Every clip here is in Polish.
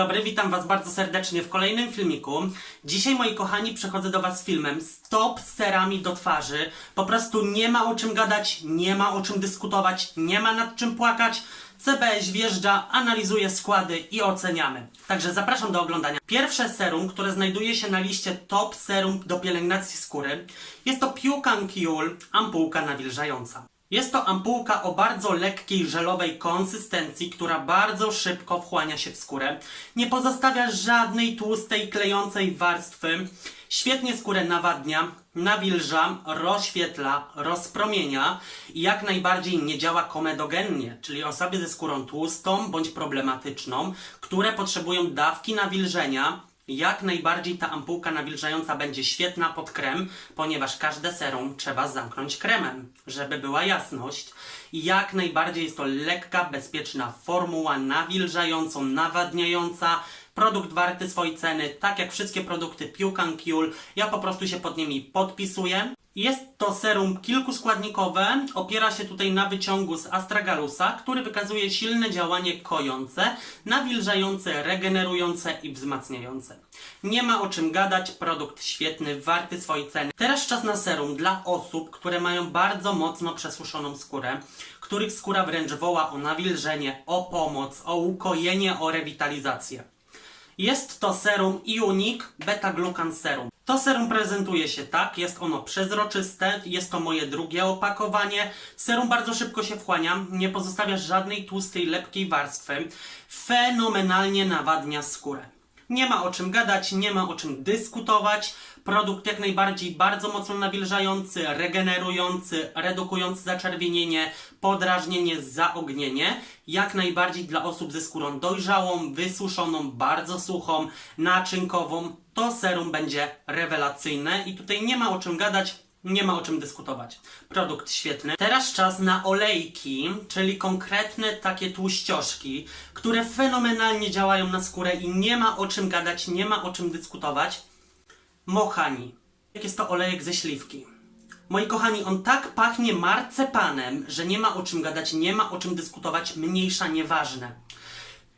dobry, witam Was bardzo serdecznie w kolejnym filmiku. Dzisiaj, moi kochani, przechodzę do Was z filmem Stop serami do twarzy. Po prostu nie ma o czym gadać, nie ma o czym dyskutować, nie ma nad czym płakać. CBS wjeżdża, analizuje składy i oceniamy. Także zapraszam do oglądania. Pierwsze serum, które znajduje się na liście top serum do pielęgnacji skóry, jest to Pucankiul ampułka nawilżająca. Jest to ampułka o bardzo lekkiej, żelowej konsystencji, która bardzo szybko wchłania się w skórę. Nie pozostawia żadnej tłustej, klejącej warstwy. Świetnie skórę nawadnia, nawilża, rozświetla, rozpromienia i jak najbardziej nie działa komedogennie, czyli osoby ze skórą tłustą bądź problematyczną, które potrzebują dawki nawilżenia, jak najbardziej ta ampułka nawilżająca będzie świetna pod krem, ponieważ każde serum trzeba zamknąć kremem, żeby była jasność. Jak najbardziej jest to lekka, bezpieczna formuła nawilżająca, nawadniająca, produkt warty swojej ceny, tak jak wszystkie produkty Pucankiul. Ja po prostu się pod nimi podpisuję. Jest to serum kilkuskładnikowe, opiera się tutaj na wyciągu z astragalusa, który wykazuje silne działanie kojące, nawilżające, regenerujące i wzmacniające. Nie ma o czym gadać, produkt świetny, warty swojej ceny. Teraz czas na serum dla osób, które mają bardzo mocno przesuszoną skórę, których skóra wręcz woła o nawilżenie, o pomoc, o ukojenie, o rewitalizację. Jest to serum Unique Beta Glucan Serum. To serum prezentuje się tak, jest ono przezroczyste, jest to moje drugie opakowanie. Serum bardzo szybko się wchłania, nie pozostawia żadnej tłustej, lepkiej warstwy. Fenomenalnie nawadnia skórę. Nie ma o czym gadać, nie ma o czym dyskutować. Produkt jak najbardziej bardzo mocno nawilżający, regenerujący, redukujący zaczerwienienie, podrażnienie, zaognienie. Jak najbardziej dla osób ze skórą dojrzałą, wysuszoną, bardzo suchą, naczynkową. To serum będzie rewelacyjne i tutaj nie ma o czym gadać. Nie ma o czym dyskutować. Produkt świetny. Teraz czas na olejki, czyli konkretne takie tłuścioszki, które fenomenalnie działają na skórę i nie ma o czym gadać, nie ma o czym dyskutować. Mohani. Jest to olejek ze śliwki. Moi kochani, on tak pachnie marcepanem, że nie ma o czym gadać, nie ma o czym dyskutować, mniejsza, nieważne.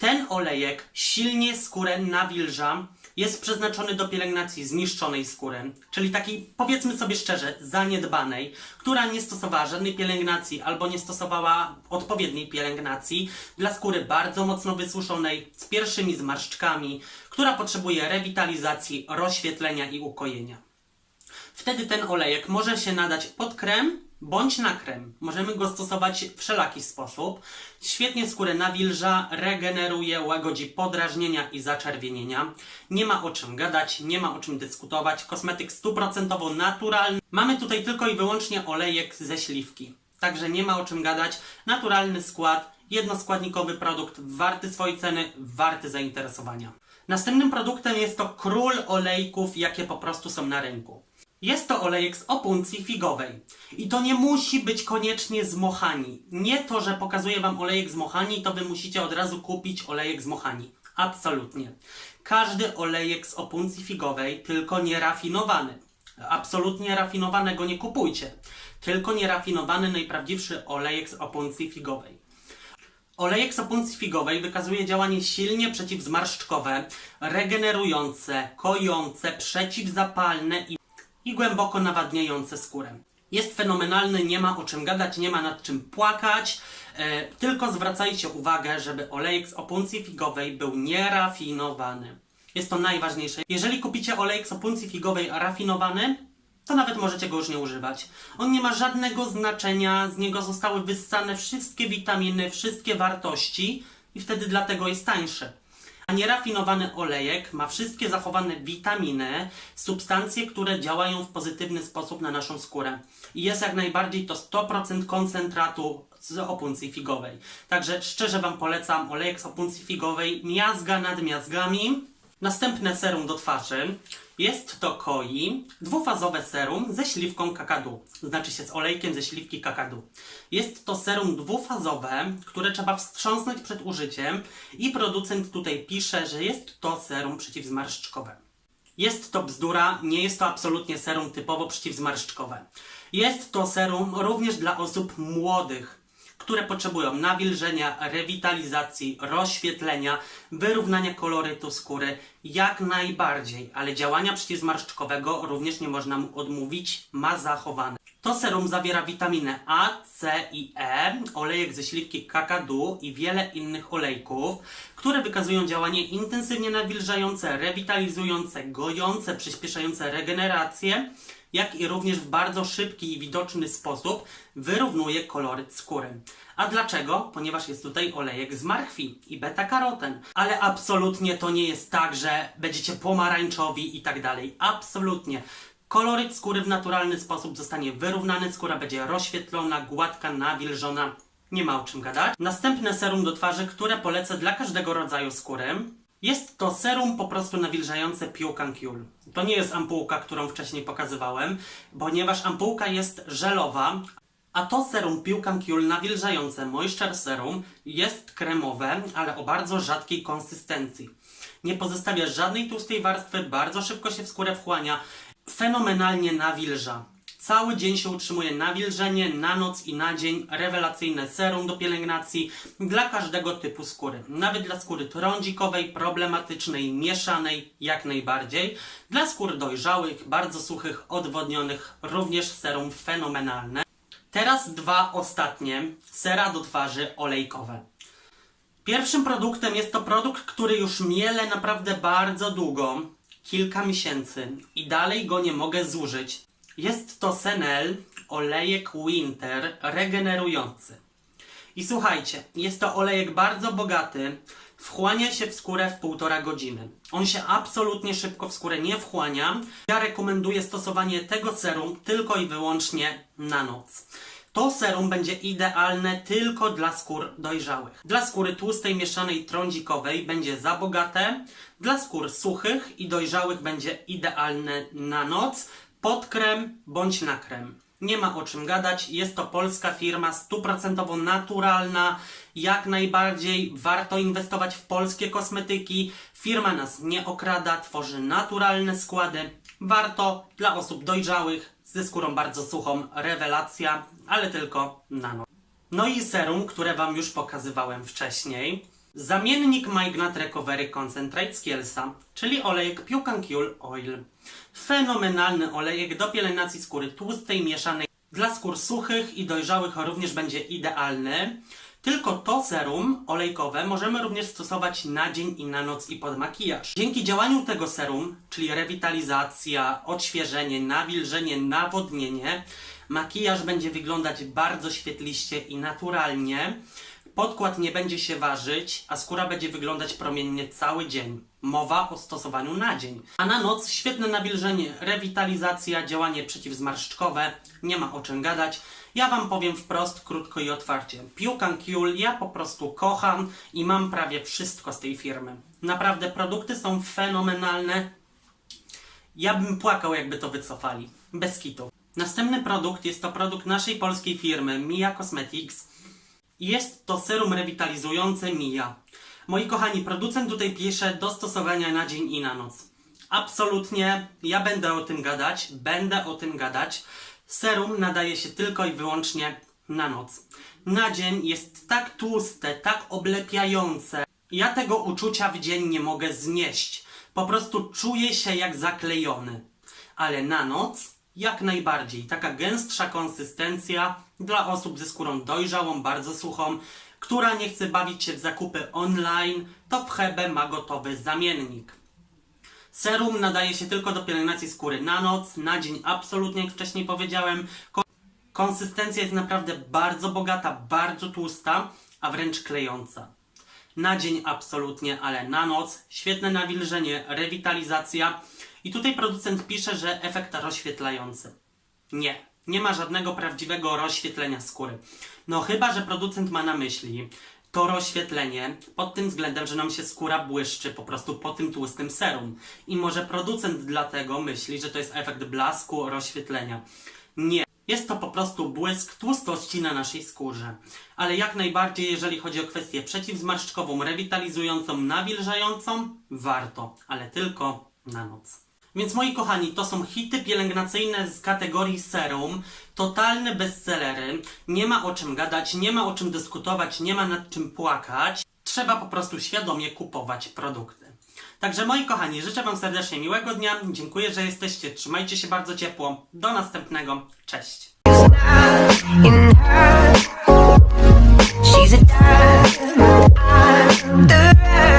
Ten olejek silnie skórę nawilża, jest przeznaczony do pielęgnacji zniszczonej skóry, czyli takiej, powiedzmy sobie szczerze, zaniedbanej, która nie stosowała żadnej pielęgnacji albo nie stosowała odpowiedniej pielęgnacji dla skóry bardzo mocno wysuszonej, z pierwszymi zmarszczkami, która potrzebuje rewitalizacji, rozświetlenia i ukojenia. Wtedy ten olejek może się nadać pod krem bądź na krem. Możemy go stosować w wszelaki sposób. Świetnie skórę nawilża, regeneruje, łagodzi podrażnienia i zaczerwienienia. Nie ma o czym gadać, nie ma o czym dyskutować. Kosmetyk stuprocentowo naturalny. Mamy tutaj tylko i wyłącznie olejek ze śliwki. Także nie ma o czym gadać. Naturalny skład, jednoskładnikowy produkt, warty swojej ceny, warty zainteresowania. Następnym produktem jest to król olejków, jakie po prostu są na rynku. Jest to olejek z opuncji figowej. I to nie musi być koniecznie z mochani. Nie to, że pokazuję Wam olejek z mochani, to Wy musicie od razu kupić olejek z mochani. Absolutnie. Każdy olejek z opuncji figowej, tylko nierafinowany. Absolutnie rafinowanego nie kupujcie. Tylko nierafinowany, najprawdziwszy olejek z opuncji figowej. Olejek z opuncji figowej wykazuje działanie silnie przeciwzmarszczkowe, regenerujące, kojące, przeciwzapalne i i głęboko nawadniające skórę. Jest fenomenalny, nie ma o czym gadać, nie ma nad czym płakać, e, tylko zwracajcie uwagę, żeby olejek z opuncji figowej był nierafinowany. Jest to najważniejsze. Jeżeli kupicie olejek z opuncji figowej rafinowany, to nawet możecie go już nie używać. On nie ma żadnego znaczenia, z niego zostały wyssane wszystkie witaminy, wszystkie wartości i wtedy dlatego jest tańszy. Nierafinowany olejek ma wszystkie zachowane witaminy, substancje, które działają w pozytywny sposób na naszą skórę. I jest jak najbardziej to 100% koncentratu z opuncji figowej. Także szczerze Wam polecam olejek z opuncji figowej, miazga nad miazgami. Następne serum do twarzy. Jest to koi, dwufazowe serum ze śliwką kakadu. Znaczy się z olejkiem ze śliwki kakadu. Jest to serum dwufazowe, które trzeba wstrząsnąć przed użyciem i producent tutaj pisze, że jest to serum przeciwzmarszczkowe. Jest to bzdura, nie jest to absolutnie serum typowo przeciwzmarszczkowe. Jest to serum również dla osób młodych, które potrzebują nawilżenia, rewitalizacji, rozświetlenia, wyrównania kolorytu skóry, jak najbardziej, ale działania przeciwzmarszczkowego również nie można mu odmówić, ma zachowane. To serum zawiera witaminę A, C i E, olejek ze śliwki kakadu i wiele innych olejków, które wykazują działanie intensywnie nawilżające, rewitalizujące, gojące, przyspieszające regenerację, jak i również w bardzo szybki i widoczny sposób wyrównuje koloryt skóry. A dlaczego? Ponieważ jest tutaj olejek z marchwi i beta-karoten. Ale absolutnie to nie jest tak, że będziecie pomarańczowi i tak dalej. Absolutnie. Koloryt skóry w naturalny sposób zostanie wyrównany, skóra będzie rozświetlona, gładka, nawilżona. Nie ma o czym gadać. Następne serum do twarzy, które polecę dla każdego rodzaju skóry. Jest to serum po prostu nawilżające Piucancule. To nie jest ampułka, którą wcześniej pokazywałem, ponieważ ampułka jest żelowa, a to serum Piucancule nawilżające Moisture Serum jest kremowe, ale o bardzo rzadkiej konsystencji. Nie pozostawia żadnej tłustej warstwy, bardzo szybko się w skórę wchłania, fenomenalnie nawilża. Cały dzień się utrzymuje nawilżenie, na noc i na dzień rewelacyjne serum do pielęgnacji dla każdego typu skóry. Nawet dla skóry trądzikowej, problematycznej, mieszanej jak najbardziej. Dla skór dojrzałych, bardzo suchych, odwodnionych również serum fenomenalne. Teraz dwa ostatnie sera do twarzy olejkowe. Pierwszym produktem jest to produkt, który już mielę naprawdę bardzo długo, kilka miesięcy i dalej go nie mogę zużyć. Jest to Senel olejek Winter regenerujący. I słuchajcie, jest to olejek bardzo bogaty, wchłania się w skórę w półtora godziny. On się absolutnie szybko w skórę nie wchłania. Ja rekomenduję stosowanie tego serum tylko i wyłącznie na noc. To serum będzie idealne tylko dla skór dojrzałych. Dla skóry tłustej, mieszanej, trądzikowej będzie za bogate. Dla skór suchych i dojrzałych będzie idealne na noc, pod krem bądź na krem. Nie ma o czym gadać, jest to polska firma, stuprocentowo naturalna, jak najbardziej warto inwestować w polskie kosmetyki. Firma nas nie okrada, tworzy naturalne składy. Warto dla osób dojrzałych, ze skórą bardzo suchą, rewelacja, ale tylko na noc. No i serum, które Wam już pokazywałem wcześniej. Zamiennik Mignat Recovery Concentrate z Kielsa, czyli olejek Piucancule Oil. Fenomenalny olejek do pielęgnacji skóry tłustej, mieszanej. Dla skór suchych i dojrzałych również będzie idealny. Tylko to serum olejkowe możemy również stosować na dzień i na noc i pod makijaż. Dzięki działaniu tego serum, czyli rewitalizacja, odświeżenie, nawilżenie, nawodnienie, makijaż będzie wyglądać bardzo świetliście i naturalnie. Podkład nie będzie się ważyć, a skóra będzie wyglądać promiennie cały dzień. Mowa o stosowaniu na dzień. A na noc świetne nawilżenie, rewitalizacja, działanie przeciwzmarszczkowe. Nie ma o czym gadać. Ja Wam powiem wprost, krótko i otwarcie. Piucancule ja po prostu kocham i mam prawie wszystko z tej firmy. Naprawdę produkty są fenomenalne. Ja bym płakał, jakby to wycofali. Bez kitu. Następny produkt jest to produkt naszej polskiej firmy Mia Cosmetics. Jest to serum rewitalizujące Mia. Moi kochani, producent tutaj pisze do stosowania na dzień i na noc. Absolutnie, ja będę o tym gadać, będę o tym gadać. Serum nadaje się tylko i wyłącznie na noc. Na dzień jest tak tłuste, tak oblepiające. Ja tego uczucia w dzień nie mogę znieść. Po prostu czuję się jak zaklejony. Ale na noc jak najbardziej. Taka gęstsza konsystencja dla osób ze skórą dojrzałą, bardzo suchą, która nie chce bawić się w zakupy online, to w Hebe ma gotowy zamiennik. Serum nadaje się tylko do pielęgnacji skóry na noc, na dzień absolutnie, jak wcześniej powiedziałem. Ko- Konsystencja jest naprawdę bardzo bogata, bardzo tłusta, a wręcz klejąca. Na dzień absolutnie, ale na noc świetne nawilżenie, rewitalizacja. I tutaj producent pisze, że efekt rozświetlający. Nie, nie ma żadnego prawdziwego rozświetlenia skóry. No chyba, że producent ma na myśli to rozświetlenie pod tym względem, że nam się skóra błyszczy po prostu po tym tłustym serum. I może producent dlatego myśli, że to jest efekt blasku, rozświetlenia. Nie. Jest to po prostu błysk tłustości na naszej skórze. Ale jak najbardziej, jeżeli chodzi o kwestię przeciwzmarszczkową, rewitalizującą, nawilżającą, warto, ale tylko na noc. Więc moi kochani, to są hity pielęgnacyjne z kategorii serum, totalne bestsellery, nie ma o czym gadać, nie ma o czym dyskutować, nie ma nad czym płakać. Trzeba po prostu świadomie kupować produkty. Także moi kochani, życzę Wam serdecznie miłego dnia, dziękuję, że jesteście, trzymajcie się bardzo ciepło, do następnego, cześć! She's a the